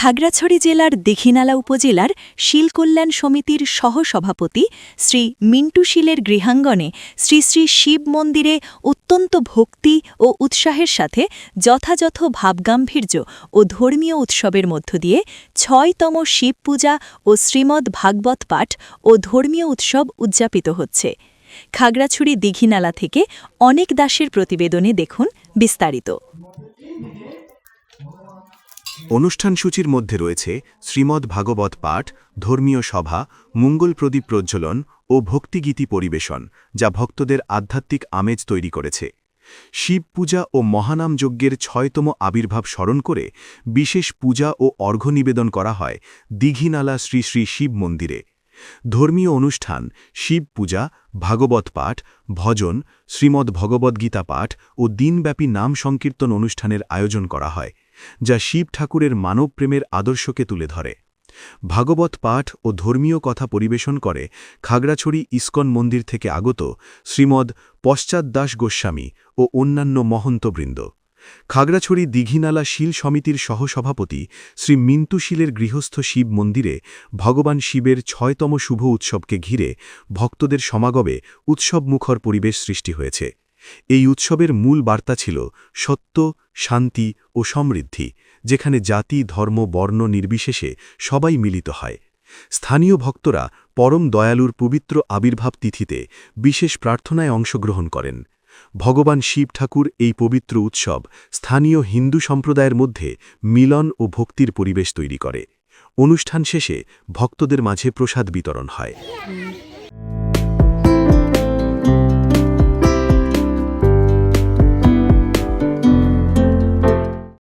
খাগড়াছড়ি জেলার দীঘিনালা উপজেলার শিলকল্যাণ সমিতির সহসভাপতি শ্রী মিন্টু শীলের গৃহাঙ্গনে শ্রী শ্রী শিব মন্দিরে অত্যন্ত ভক্তি ও উৎসাহের সাথে যথাযথ ভাবগাম্ভীর্য ও ধর্মীয় উৎসবের মধ্য দিয়ে ছয়তম শিব পূজা ও শ্রীমদ ভাগবত পাঠ ও ধর্মীয় উৎসব উদযাপিত হচ্ছে। খাগড়াছড়ি দীঘিনালা থেকে অনেক দাসের প্রতিবেদনে দেখুন বিস্তারিত। অনুষ্ঠান সূচির মধ্যে রয়েছে শ্রীমদ্ ভাগবত পাঠ, ধর্মীয় সভা, মঙ্গল প্রদীপ প্রজ্বলন ও ভক্তিগীতি পরিবেশন, যা ভক্তদের আধ্যাত্মিক আমেজ তৈরি করেছে। শিব পূজা ও মহানাম যজ্ঞের ছয়তম আবির্ভাব স্মরণ করে বিশেষ পূজা ও অর্ঘ্য নিবেদন করা হয় দীঘিনালা শ্রী শ্রী শিব মন্দিরে। ধর্মীয় অনুষ্ঠান, শিব পূজা, ভাগবত পাঠ, ভজন, শ্রীমদ্ ভগবদ্গীতা পাঠ ও দিনব্যাপী নাম সংকীর্তন অনুষ্ঠানের আয়োজন করা হয়। যা শিব ঠাকুরের মানবপ্রেমের আদর্শকে তুলে ধরে। ভাগবত পাঠ ও ধর্মীয় কথা পরিবেশন করে খাগড়াছড়ি ইস্কন মন্দির থেকে আগত শ্রীমদ পশ্চাৎদাস গোস্বামী ও অন্যান্য মহন্তবৃন্দ। খাগড়াছড়ি দীঘিনালা শিল সমিতির সহসভাপতি শ্রী মিন্টু শীলের গৃহস্থ শিব মন্দিরে ভগবান শিবের ছয়তম শুভ উৎসবকে ঘিরে ভক্তদের সমাগমে উৎসবমুখর পরিবেশ সৃষ্টি হয়েছে। এই উৎসবের মূল বার্তা ছিল সত্য, শান্তি ও সমৃদ্ধি, যেখানে জাতি, ধর্ম, বর্ণ নির্বিশেষে সবাই মিলিত হয়। স্থানীয় ভক্তরা পরম দয়ালুর পবিত্র আবির্ভাব তিথিতে বিশেষ প্রার্থনায় অংশগ্রহণ করেন। ভগবান শিব ঠাকুর এই পবিত্র উৎসব স্থানীয় হিন্দু সম্প্রদায়ের মধ্যে মিলন ও ভক্তির পরিবেশ তৈরি করে। অনুষ্ঠান শেষে ভক্তদের মাঝে প্রসাদ বিতরণ হয়।